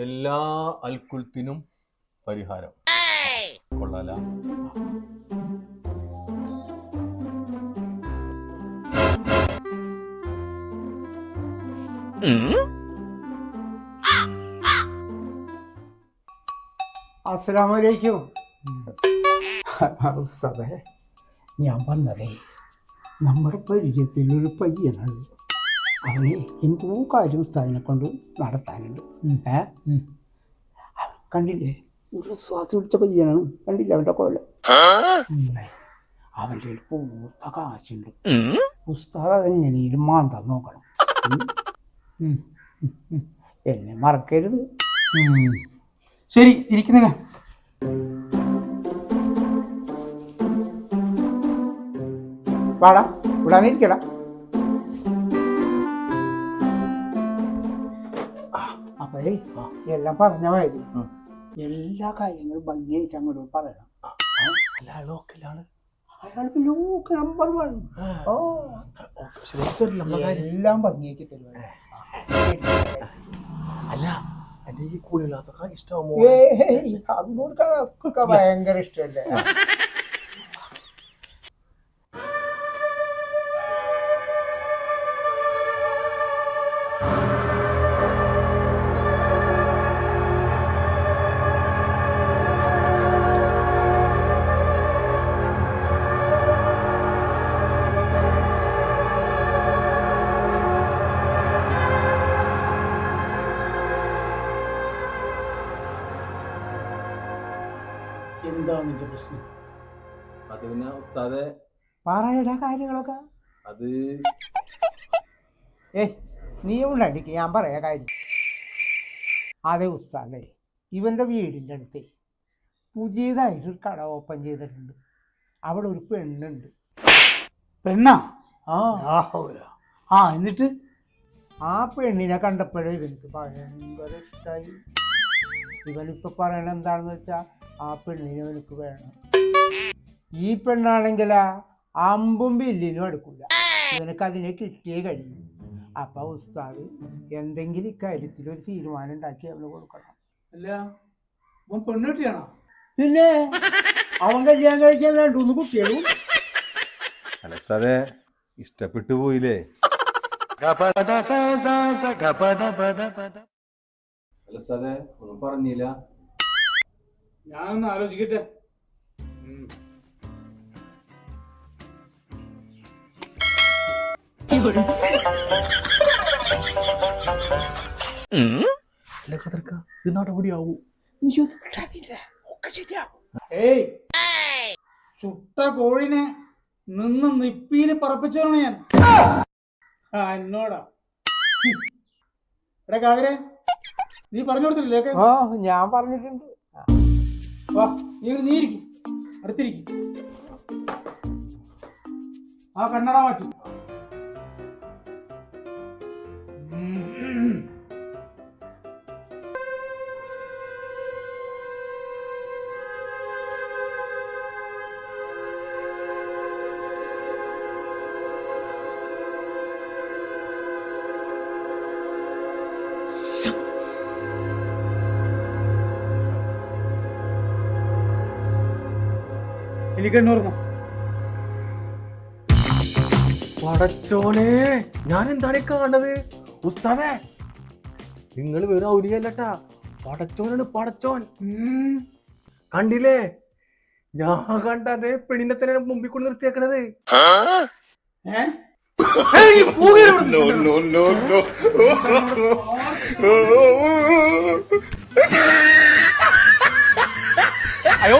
എല്ലാ അൽക്കുൽത്തിനും പരിഹാരം. കൊള്ളാല. അസ്സലാമലൈക്കും. ഞാൻ വന്നതേ നമ്മുടെ പരിചയത്തിലൊരു പയ്യനാണ്. അവന് എന്തോ കാര്യം ഉസ്താദിനെ കൊണ്ട് നടത്താനുണ്ട്. ഏ? കണ്ടില്ലേ? ഒരു ശ്വാസം പിടിച്ച പയ്യനാണ് കണ്ടില്ലേ അവന്റെ കോല? അവന്റെ പൂത്ത കാശുണ്ട്. ഉസ്താദ് എങ്ങനെയും മാന്താൻ നോക്കണം. എന്നെ മറക്കരുത്. ശരി ഇരിക്കുന്നില്ല വാടാ ഇവിടെ ഇരിക്കടാ. അപ്പോഴേ എല്ലാം പറഞ്ഞ മാതിരി. എല്ലാ കാര്യങ്ങളും ഭംഗിയായിട്ട് അങ്ങോട്ട് പറയണം. ലോക്കലാണ് അയാൾക്ക് ലോക്ക് നമ്പർ വൺ ഓ. എല്ലാം ഭംഗിയാക്കി തരുവാണ് അല്ല എന്റെ ഈ കൂലി ക്ലാസ്സൊക്കെ അതിനോട് ഭയങ്കര ഇഷ്ടമല്ലേ? എന്താണ് ഇതിന്റെ പ്രശ്നം? അത് പിന്നെ ഉസ്താദെ പറയടാ കാര്യങ്ങളൊക്കെ. അത് ഏ നീ ഉള്ളടിക്ക് ഞാൻ പറയാ കാര്യം. അതെ ഉസ്താദേ ഇവന്റെ വീടിന്റെ അടുത്ത് പുതിയതായിട്ട് ഒരു കട ഓപ്പൺ ചെയ്തിട്ടുണ്ട്. അവിടെ ഒരു പെണ്ണുണ്ട്. പെണ്ണാ? ആ. ആ എന്നിട്ട്? ആ പെണ്ണിനെ കണ്ടപ്പോഴേ ഇവനിക്ക് ഭയങ്കര ഇഷ്ടമായി ഇവനിപ്പോ പറയണ എന്താണെന്ന് വെച്ചാ ആ പെണ്ണിനെ വേണം ഈ പെണ്ണാണെങ്കിൽ അമ്പും ബില്ലിനും എടുക്കൂല. ഇവനക്ക് അതിനെ കിട്ടിയേ കഴിയും. അപ്പൊ ഉസ്താദ് എന്തെങ്കിലും ഇക്കാര്യത്തിൽ ഒരു തീരുമാനം ഉണ്ടാക്കി അവന് കൊടുക്കണം. അല്ല അവൻ പെണ്ണുകെട്ടിയാണോ പിന്നെ അവൻ കല്യാണം കഴിക്കാൻ രണ്ടൂന്ന് കുട്ടികളും. അല്ല ഇഷ്ടപ്പെട്ടു പോയില്ലേ? അല്ല ഒന്നും പറഞ്ഞില്ല. ഞാനൊന്ന് ആലോചിക്കട്ടെ. ഏയ്. ചുട്ട കോഴിനെ നിന്ന് നിപ്പിയിൽ പറപ്പിച്ചോണ ഞാൻ. ആ എന്നോടാ. എടാ കാതിരെ നീ പറഞ്ഞു കൊടുത്തില്ലേ ഞാൻ പറഞ്ഞിട്ടുണ്ട്. വാ നീ നീ ഇരിക്കും. അടുത്തിരിക്കും. ആ കണ്ണട മാറ്റി. എനിക്ക് എണ്ണൂർന്നോ പടച്ചോനെ ഞാൻ എന്താണ് കാണുന്നത്? ഉസ്താദേ നിങ്ങൾ വെറും ഔലിയല്ലട്ടാ. പടച്ചോനാണ് പടച്ചോൻ. കണ്ടില്ലേ? ഞാൻ കണ്ട അതേ പെണ്ണിനെ തന്നെ മുമ്പിൽ കൊണ്ട് നിർത്തിയേക്കണത്. അയ്യോ